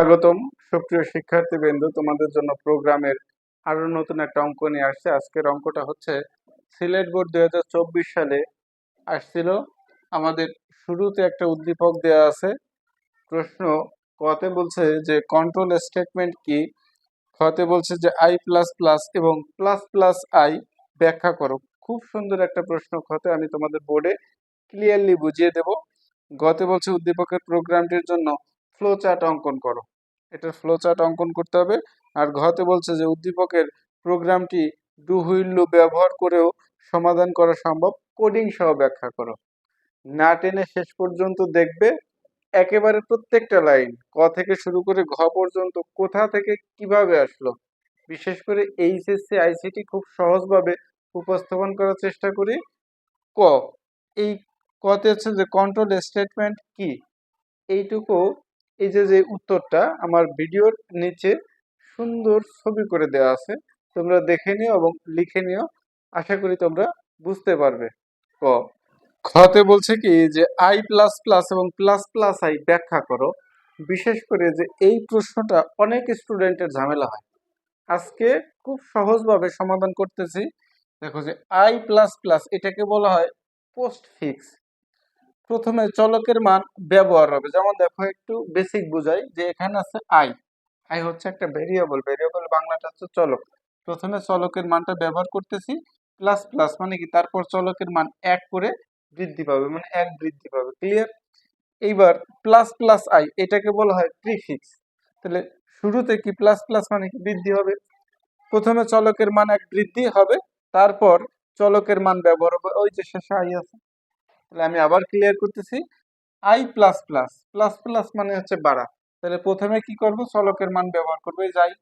স্বাগতম। সুপ্রিয় শিক্ষার্থীবৃন্দ, তোমাদের জন্য প্রোগ্রামের আরও নতুন একটা অঙ্ক নিয়ে আসছে। আজকের অঙ্কটা হচ্ছে, সিলেট বোর্ড দুই হাজার চব্বিশ সালে আসছিল। আমাদের শুরুতে একটা উদ্দীপক দেওয়া আছে। প্রশ্ন কতে বলছে যে কন্ট্রোল স্টেটমেন্ট কি? খতে বলছে যে আই প্লাস প্লাস এবং প্লাস প্লাস আই ব্যাখ্যা করো। খুব সুন্দর একটা প্রশ্ন খতে আমি তোমাদের বোর্ডে ক্লিয়ারলি বুঝিয়ে দেব। গতে বলছে উদ্দীপকের প্রোগ্রামটির জন্য ফ্লো চার্ট অঙ্কন করো। এটার ফ্লো চার্ট অঙ্কন করতে হবে। আর ঘতে বলছে যে উদ্দীপকের প্রোগ্রামটি ডু হুইল ব্যবহার করেও সমাধান করা সম্ভব। কোডিং সহ ব্যাখ্যা করো। না টেনে শেষ পর্যন্ত দেখবে একেবারে প্রত্যেকটা লাইন ক থেকে শুরু করে ঘ পর্যন্ত, কোথা থেকে কীভাবে আসলো। বিশেষ করে এইচএসসি আইসিটি খুব সহজভাবে উপস্থাপন করার চেষ্টা করি। ক, এই কতে হচ্ছে যে কন্ট্রোল স্টেটমেন্ট কি? এইটুকু এই যে যে উত্তরটা আমার ভিডিওর নিচে সুন্দর ছবি করে দেওয়া আছে, তোমরা দেখে নিও এবং লিখে নিও, আশা করি তোমরা বুঝতে পারবে। ক, খতে বলছে কি যে আই প্লাস প্লাস এবং প্লাস প্লাস আই ব্যাখ্যা করো, বিশেষ করে যে এই প্রশ্নটা অনেক স্টুডেন্টের ঝামেলা হয়। আজকে খুব সহজভাবে সমাধান করতেছি। দেখো যে আই প্লাস প্লাস এটাকে বলা হয় পোস্ট ফিক্স প্রথমে চলকের মান ব্যবহার হবে। যেমন দেখো, একটু বেসিক বুঝাই যে এখানে আছে আই আই হচ্ছে একটা ভেরিয়েবল ভেরিয়েবল বাংলাটা হচ্ছে চলক। প্রথমে চলকের মানটা ব্যবহার করতেছি প্লাস প্লাস মানে কি? তারপর চলকের মান এক করে বৃদ্ধি পাবে মানে এক বৃদ্ধি পাবে। ক্লিয়ার এইবার প্লাস প্লাস আই এটাকে বলা হয় প্রিফিক্স তাহলে শুরুতে কি প্লাস প্লাস মানে কি? বৃদ্ধি হবে। প্রথমে চলকের মান এক বৃদ্ধি হবে, তারপর চলকের মান ব্যবহার হবে। ওই যে শেষে আই আছে। তাহলে আমি আবার ক্লিয়ার করতেছি। I plus plus plus plus মানে হচ্ছে বাড়া। তাহলে প্রথমে কি করব? চলকের মান ব্যবহার করবে। যাই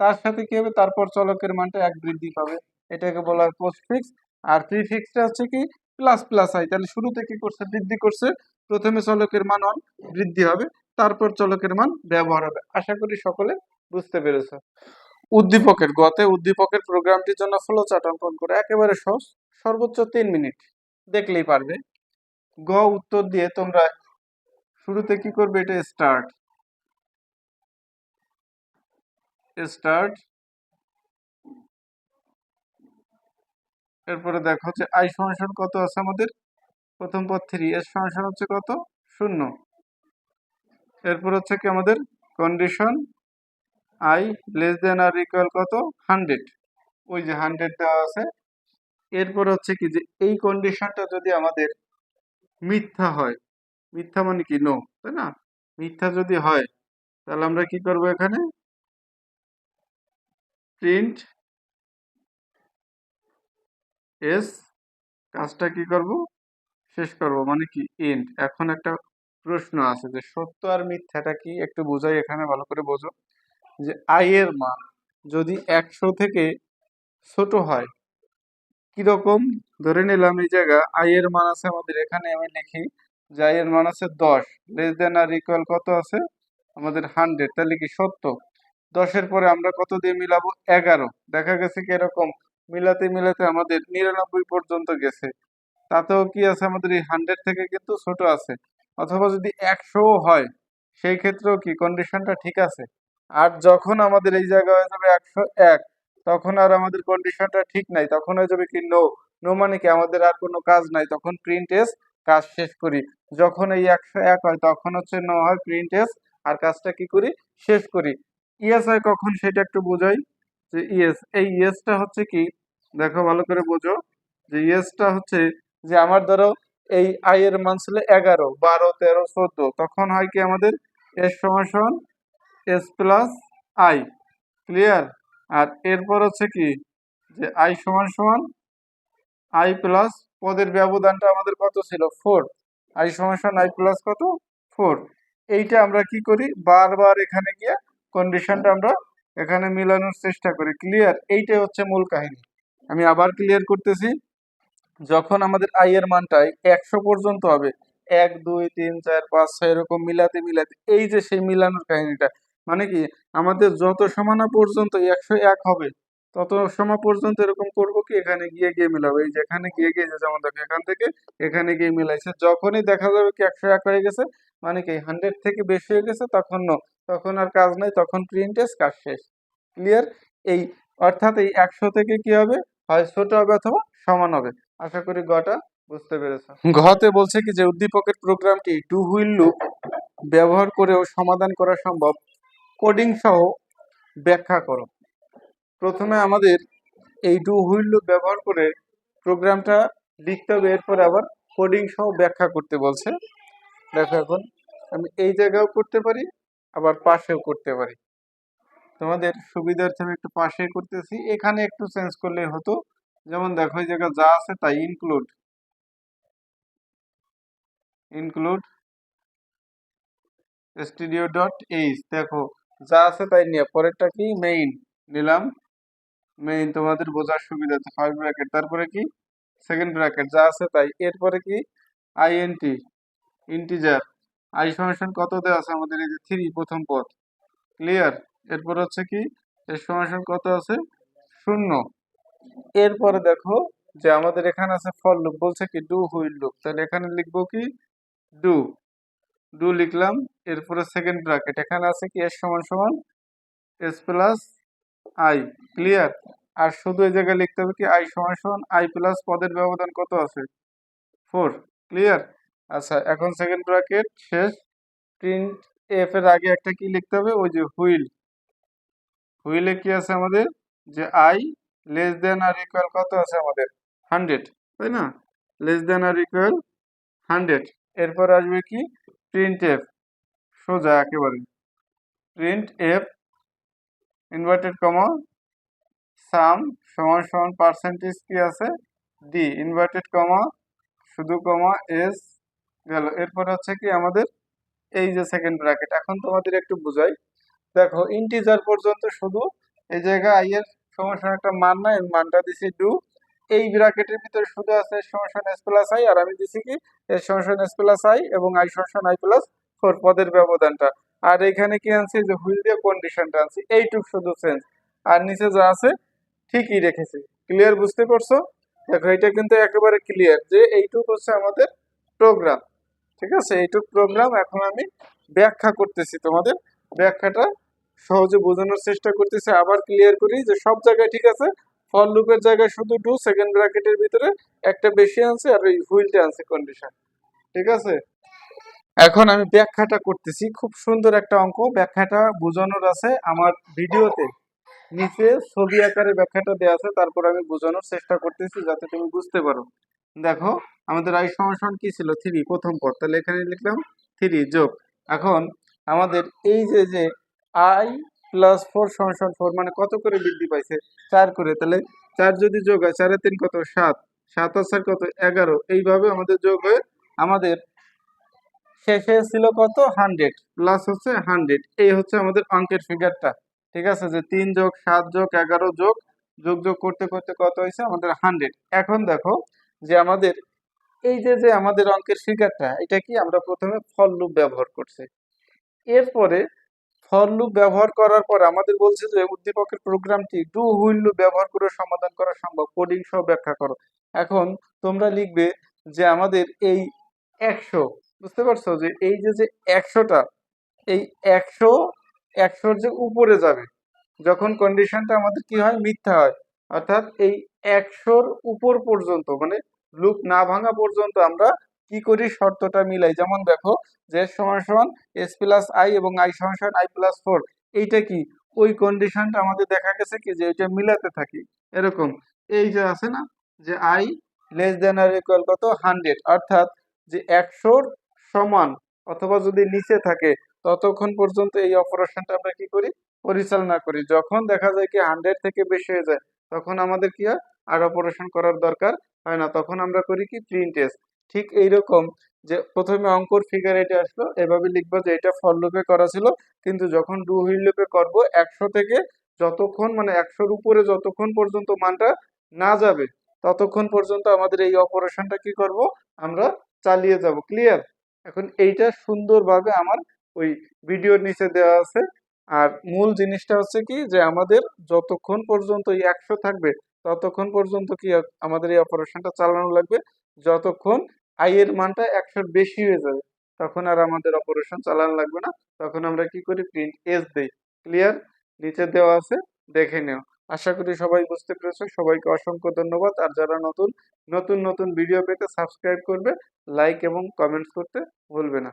তার সাথে কি হবে? তারপর চলকের মানটা এক বৃদ্ধি পাবে। এটাকে বলা হয় পোস্টফিক্স আর প্রিফিক্সটা হচ্ছে কি? প্লাস প্লাস আই তাহলে শুরুতে কি করছে, বৃদ্ধি করছে। প্রথমে চলকের মান অন বৃদ্ধি হবে। তারপর চলকের মান ব্যবহার হবে। আশা করি সকলে বুঝতে পেরেছে। উদ্দীপকের, গতে উদ্দীপকের প্রোগ্রামটির জন্য ফ্লো চার্ট অঙ্কন করে। একেবারে সহজ, সর্বোচ্চ তিন মিনিট। দেখলেই পারবে। গ উত্তর দিয়ে তোমরা শুরুতে কি করবে? এটা স্টার্ট স্টার্ট এরপরে দেখো যে আই সমান কত আছে আমাদের? প্রথম পদ থ্রি এস সমান হচ্ছে কত? শূন্য। এরপর হচ্ছে কি আমাদের? Condition I less than or equal কত? হান্ড্রেড ওই যে হান্ড্রেড দেওয়া আছে। এরপর হচ্ছে কি যে এই কন্ডিশনটা যদি আমাদের মিথ্যা হয়। মিথ্যা মানে কি? নো তাই না? মিথ্যা যদি হয়, তাহলে আমরা কি করব এখানে? প্রিন্ট এস কাজটা কি করব? শেষ করব। মানে কি? এন্ড এখন একটা প্রশ্ন আছে যে, সত্য আর মিথ্যাটা কি? একটু বোঝাই এখানে, ভালো করে বোঝো। যে আই এর মান যদি একশো থেকে ছোট হয় কীরকম? ধরে নিলাম এই জায়গা আই এর মান আছে আমাদের এখানে আমি লিখি যে আই এর মান আছে দশ লেস দেন আর ইকুয়াল কত আছে? আমাদের হান্ড্রেড তাহলে কি সত্য? দশের পরে আমরা কত দিয়ে মিলাবো? এগারো। দেখা গেছে কি এরকম মিলাতে মিলাতে আমাদের নিরানব্বই পর্যন্ত গেছে। তাতেও কি আছে? আমাদের এই হান্ড্রেড থেকে কিন্তু ছোট আছে। অথবা যদি একশো হয়, সেই ক্ষেত্রেও কি কন্ডিশনটা ঠিক আছে? আর যখন আমাদের এই জায়গা হয়ে যাবে একশো এক তখন আর আমাদের কন্ডিশনটা ঠিক নাই। তখন হয়ে যাবে কি নো নো মানে কি, আমাদের আর কোনো কাজ নাই। তখন প্রিন্ট এস কাজ শেষ করি। যখন এই একশো এক হয়, তখন হচ্ছে নো হয় প্রিন্ট এস আর কাজটা কি করি? শেষ করি। ইয়েস হয় কখন সেটা একটু বোঝাই যে ইএস এই ইএসটা হচ্ছে কি, দেখো ভালো করে বোঝো, যে ইএসটা হচ্ছে যে আমার ধরো এই আই এর মান ছিল এগারো, বারো, তেরো, চোদ্দ। তখন হয় কি আমাদের এস সমান এস প্লাস আই ক্লিয়ার আর এরপর হচ্ছে কি যে আই সমান সমান, আই প্লাস পদের ব্যবধানটা আমাদের কত ছিল? ফোর। আই সমান সমান, আই প্লাস কত? ফোর। এইটা আমরা কি করি? বারবার এখানে গিয়ে কন্ডিশনটা আমরা এখানে মিলানোর চেষ্টা করি। ক্লিয়ার এইটাই হচ্ছে মূল কাহিনী। আমি আবার ক্লিয়ার করতেছি। যখন আমাদের আই এর মানটাই একশো পর্যন্ত হবে, এক, দুই, তিন, চার, পাঁচ, ছয় এরকম মিলাতে মিলাতে, এই যে সেই মিলানোর কাহিনীটা মানে কি? আমাদের যত সমানা পর্যন্ত একশো এক হবে, তত সময় পর্যন্ত এরকম করব কি? এখানে গিয়ে গিয়ে মিলাবো। এই যেখানে গিয়ে গিয়ে যে যেমন দেখো, এখান থেকে এখানে গিয়ে মিলাইছে। যখনই দেখা যাবে কি একশো এক হয়ে গেছে মানে কি হান্ড্রেড থেকে বেশি হয়ে গেছে, তখন তখন আর কাজ নাই, তখন প্রিন্টেস কাজ শেষ। ক্লিয়ার এই অর্থাৎ এই একশো থেকে কি হবে? হয় ছোট হবে অথবা সমান হবে। আশা করি গটা বুঝতে পেরেছ। ঘতে বলছে কি যে উদ্দীপকের প্রোগ্রামটি টু হুইল লুপ ব্যবহার করেও সমাধান করা সম্ভব। কোডিং সহ ব্যাখ্যা করো। প্রথমে আমাদের এই টু হুইল ব্যবহার করে প্রোগ্রামটা লিখতে হবে, এরপর আবার কোডিং সহ ব্যাখ্যা করতে বলছে। দেখো এখন, আমি এই জায়গাও করতে পারি, আবার পাশেও করতে পারি। তোমাদের সুবিধার্থে আমি একটু পাশে করতেছি। এখানে একটু চেঞ্জ করলে হতো। যেমন দেখো, এই জায়গা যা আছে তাই include include studio dot H দেখো। যা আছে তাই নিয়ে, পরেরটা কি? মেইন নিলাম। মেইন তোমাদের বোঝার সুবিধা আছে ফার্স্ট ব্র্যাকেট তারপরে কি? সেকেন্ড ব্র্যাকেট যা আছে তাই। এরপরে কি? আইএনটি ইন্টিজার আই সমেশন কত দেওয়া আছে আমাদের? এই যে থ্রি প্রথম পদ। ক্লিয়ার এরপর হচ্ছে কি? এর সমেশন কত আছে? শূন্য। এরপরে দেখো যে আমাদের এখানে আছে ফল লুপ বলছে কি? ডু হুইল লুপ তাহলে এখানে লিখব কি? ডু ডু লিখলাম, এরপরে সেকেন্ড ব্র্যাকেট এখানে আছে কি? এস সমান সমান এস প্লাস আই ক্লিয়ার আর শুধু এই জায়গায় লিখতে হবে কি? আই সমান সমান আই প্লাস পদের ব্যবধান কত আছে? ফোর ক্লিয়ার আচ্ছা এখন সেকেন্ড ব্র্যাকেট শেষ। প্রিন্ট এফ এর আগে একটা কি লিখতে হবে? ওই যে হুইল। হুইলে কি আছে আমাদের? যে I less than or equal কত আছে আমাদের? হান্ড্রেড তাই না? Less than or equal hundred এরপর আসবে কি? প্রিন্ট এফ সোজা একেবারে। Print F inverted comma sum সমান সমান পার্সেন্টেজ কি আছে? ডি ইনভার্টেড কমা শুধু কমা এস গেল। এরপর হচ্ছে কি আমাদের এই যে সেকেন্ড ব্র্যাকেট এখন তোমাদের একটু বুঝাই। দেখো ইন্টিজার পর্যন্ত শুধু এই জায়গায় আই এর সমস্যার একটা মান নাই মানটা দিছি ডু এই ব্র্যাকেটের ভিতরে শুধু আছে সমস্যান এস প্লাস আই আর আমি দিছি কি সমস্যান এস প্লাস আই এবং আই সমস্যান আই প্লাস ফোর পদের ব্যবধানটা। আর এখানে কি আনছি যে হুইল দিয়ে কন্ডিশনটা আনছি, এইটুক শুধু চেঞ্জ আর নিচে যা আছে, ঠিকই রেখেছি। ক্লিয়ার বুঝতে পারছ? দেখো, এটা কিন্তু একেবারে ক্লিয়ার যে এইটুক হচ্ছে আমাদের প্রোগ্রাম ঠিক আছে? এইটুক প্রোগ্রাম এখন আমি ব্যাখ্যা করতেছি তোমাদের। ব্যাখ্যাটা সহজে বোঝানোর চেষ্টা করতেছি। আবার ক্লিয়ার করি যে সব জায়গায় ঠিক আছে ফর লুপের জায়গায় শুধু টু সেকেন্ড ব্র্যাকেটের ভিতরে একটা বেশি আনছে আর ওই হুইলটা আনছে কন্ডিশন ঠিক আছে? এখন আমি ব্যাখ্যাটা করতেছি। খুব সুন্দর একটা অঙ্ক। ব্যাখ্যাটা বোঝানোর আছে আমার ভিডিওতে। নিচে ছবি আকারে ব্যাখ্যাটা দেওয়া আছে। তারপর আমি বোঝানোর চেষ্টা করতেছি যাতে তুমি বুঝতে পারো। দেখো, আমাদের আই সমাসন কি ছিল? থ্রি প্রথম পর তাহলে এখানে লিখলাম থ্রি যোগ। এখন আমাদের এই যে যে আই প্লাস ফোর সমাসন ফোর মানে কত করে বৃদ্ধি পাইছে? চার করে। তাহলে চার যদি যোগ হয়, চারে তিন কত? সাত। সাত আর চার কত? এগারো। এইভাবে আমাদের যোগ হয়ে আমাদের শেষে ছিল কত? হান্ড্রেড প্লাস হচ্ছে হান্ড্রেড এই হচ্ছে আমাদের অঙ্কের ফিগারটা ঠিক আছে? যে তিন যোগ সাত যোগ এগারো যোগ যোগ যোগ করতে করতে কত হয়েছে? আমাদের হান্ড্রেড এখন দেখো যে আমাদের এই যে যে আমাদের অঙ্কের ফিগারটা এটা কি আমরা প্রথমে ফল লুপ ব্যবহার করছি। এরপরে ফর লুপ ব্যবহার করার পর আমাদের বলছে যে, উদ্দীপকের প্রোগ্রামটি ডু হুইল লুপ ব্যবহার করে সমাধান করা সম্ভব। কোডিং সহ ব্যাখ্যা করো। এখন তোমরা লিখবে যে আমাদের এই একশো, বুঝতে পারছ? যে এই যে যে একশোটা, এই একশো, একশোর যে উপরে যাবে, যখন কন্ডিশনটা আমাদের কি হয়? মিথ্যা হয়। অর্থাৎ এই একশোর উপর পর্যন্ত মানে লুপ না ভাঙা পর্যন্ত আমরা কি করি শর্তটা মিলাই? যেমন দেখো যে সমান সমান এস প্লাস আই এবং আই সমান সমান আই প্লাস ফোর এইটা কি? ওই কন্ডিশনটা আমাদের দেখা গেছে কি? যে এটা মিলাতে থাকি। এরকম। এই যে আছে না? যে I less than or equal কত? হান্ড্রেড অর্থাৎ যে একশোর সমান অথবা যদি নিচে থাকে, ততক্ষণ পর্যন্ত এই অপারেশনটা আমরা কি করি? পরিচালনা করি। যখন দেখা যায় কি হান্ড্রেড থেকে বেশি হয়ে যায়, তখন আমাদের কি হয়? আর অপারেশন করার দরকার হয় না। তখন আমরা করি কি? প্রিন্ট টেস্ট ঠিক এইরকম যে, প্রথমে অঙ্কর ফিগার এটা আসলো, এভাবে লিখব যে, এটা ফর লুপে করা ছিল, কিন্তু যখন ডু হুইল লুপে করব, একশো থেকে যতক্ষণ মানে একশোর উপরে যতক্ষণ পর্যন্ত মানটা না যাবে, ততক্ষণ পর্যন্ত আমাদের এই অপারেশনটা কি করব? আমরা চালিয়ে যাব ক্লিয়ার এখন এইটা সুন্দরভাবে আমার ওই ভিডিওর নিচে দেওয়া আছে, আর মূল জিনিসটা হচ্ছে কি যে, আমাদের যতক্ষণ পর্যন্ত এই একশো থাকবে, ততক্ষণ পর্যন্ত কি আমাদের এই অপারেশনটা চালানো লাগবে যতক্ষণ আই এর মানটা একশোর বেশি হয়ে যাবে, তখন আর আমাদের অপারেশন চালানো লাগবে না। তখন আমরা কি করি? প্রিন্ট এস দেই। ক্লিয়ার নিচে দেওয়া আছে, দেখে নিও। আশা করি সবাই বুঝতে পেরেছ। সবাইকে অসংখ্য ধন্যবাদ। আর যারা নতুন নতুন নতুন ভিডিও পেতে সাবস্ক্রাইব করবে লাইক এবং কমেন্টস করতে ভুলবে না।